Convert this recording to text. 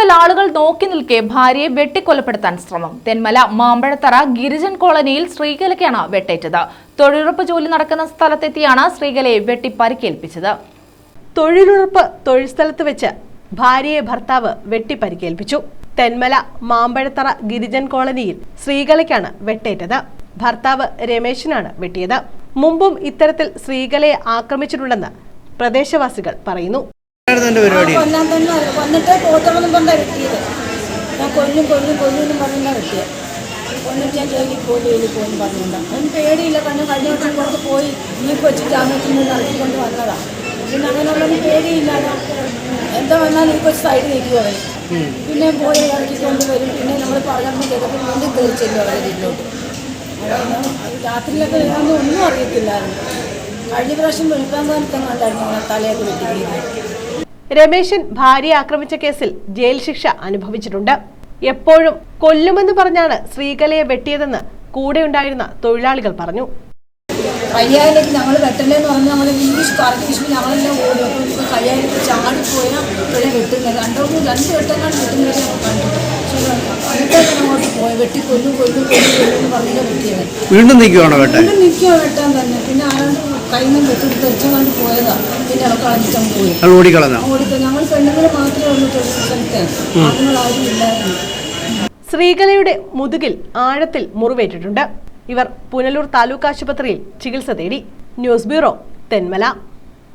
രാപ്പകൽ ആളുകൾ നോക്കി നിൽക്കെ ഭാര്യയെ വെട്ടിക്കൊലപ്പെടുത്താൻ ശ്രമം. തെന്മല മാമ്പഴത്തറ ഗിരിജൻ കോളനിയിൽ ശ്രീകലയ്ക്കാണ് വെട്ടേറ്റത്. തൊഴിലുറപ്പ് ജോലി നടക്കുന്ന സ്ഥലത്തെത്തിയാണ് ശ്രീകലയെ വെട്ടി പരിക്കേൽപ്പിച്ചത് തൊഴിലുറപ്പ് തൊഴിൽ സ്ഥലത്ത് വെച്ച് ഭാര്യയെ ഭർത്താവ് വെട്ടി പരിക്കേൽപ്പിച്ചു തെന്മല മാമ്പഴത്തറ ഗിരിജൻ കോളനിയിൽ ശ്രീകലയ്ക്കാണ് വെട്ടേറ്റത്. ഭർത്താവ് രമേശിനാണ് വെട്ടിയത്. മുമ്പും ഇത്തരത്തിൽ ശ്രീകലയെ ആക്രമിച്ചിട്ടുണ്ടെന്ന് പ്രദേശവാസികൾ പറയുന്നു. പരിപാടി. കൊല്ലാൻ തന്നെ. വന്നിട്ട് പോത്തണമെന്നും പറഞ്ഞാൽ വെട്ടിയത്. ഞാൻ കൊല്ലും കൊല്ലും കൊല്ലും പറഞ്ഞാൽ വെട്ടിയത് കൊന്നിട്ട് ഞാൻ പോയി ജയിലിൽ പോയി പറഞ്ഞിട്ടുണ്ട് അവന് പേടിയില്ല കാരണം കഴിഞ്ഞ വട്ടം പുറത്ത് പോയി ഈ കൊച്ചു ജാമ്യത്തിൽ നിന്ന് ഇറക്കിക്കൊണ്ട് വന്നതാണ് പിന്നെ അങ്ങനെയുള്ളൊരു പേടിയില്ലാതെ. എന്താ വന്നാലും ഈ കൊച്ചു സൈഡ് നിൽക്കുക പിന്നെ പോയി ഇറക്കിക്കൊണ്ട് വരും. പിന്നെ നമ്മൾ പറഞ്ഞു ചെയ്തപ്പോൾ വീണ്ടും തീർച്ചയില്ല അവരെ വീട്ടിലോട്ട് രാത്രിയിലൊക്കെ ഒന്നും അറിയത്തില്ലായിരുന്നു. കഴിഞ്ഞ പ്രാവശ്യം വെളുക്കാൻ കാലത്തെങ്ങാണ്ടായിരുന്നു ഇങ്ങനെ തലയൊക്കെ രമേശൻ ഭാര്യയെ ആക്രമിച്ച കേസിൽ ജയിൽ ശിക്ഷ അനുഭവിച്ചിട്ടുണ്ട്. എപ്പോഴും കൊല്ലുമെന്ന് പറഞ്ഞാണ് ശ്രീകലയെ വെട്ടിയതെന്ന് കൂടെ ഉണ്ടായിരുന്ന തൊഴിലാളികൾ പറഞ്ഞു. കയ്യായിലേക്ക് ഞങ്ങൾ വെട്ടല്ലേന്ന് പറഞ്ഞ് നമ്മൾ ഇംഗ്ലീഷ് പറഞ്ഞു വിഷ്ണു ഞങ്ങളെല്ലാം ഓടി. അപ്പോൾ ഇപ്പോൾ കയ്യായിലേക്ക് ചാടിപ്പോയാൽ ഇവിടെ വെട്ടുന്നത്. രണ്ടോ മൂന്ന് രണ്ട് വെട്ടങ്ങാണ്ട് വെട്ടുന്നത് അങ്ങോട്ട് പോയി. വെട്ടി കൊല്ലും കൊല്ലും കൊല്ലും കൊല്ലും എന്ന് പറഞ്ഞിട്ട് വെട്ടിയത്. വീണ്ടും നിൽക്കുവാണോ വേട്ടെ വീണ്ടും നിൽക്കുക വെട്ടാൻ തന്നെ. കയ്യിൽ നിന്ന് വെട്ടി തെച്ചങ്ങാണ്ട് പോയതാണ് പിന്നെ കളഞ്ഞിട്ടങ്ങ് പോയി. അത് ഓടിക്കളഞ്ഞോ? ഓടിക്കോ ഞങ്ങൾ പെണ്ണുങ്ങൾ മാത്രമേ ഉള്ളൂ തൊഴിൽ സ്ഥലത്ത്. ആണുങ്ങളാരും ഇല്ലായിരുന്നു. ശ്രീകലയുടെ മുതുകിൽ ആഴത്തിൽ മുറിവേറ്റിട്ടുണ്ട്. ഇവർ പുനലൂർ താലൂക്ക് ആശുപത്രിയിൽ ചികിത്സ തേടി. News bureau Thenmala.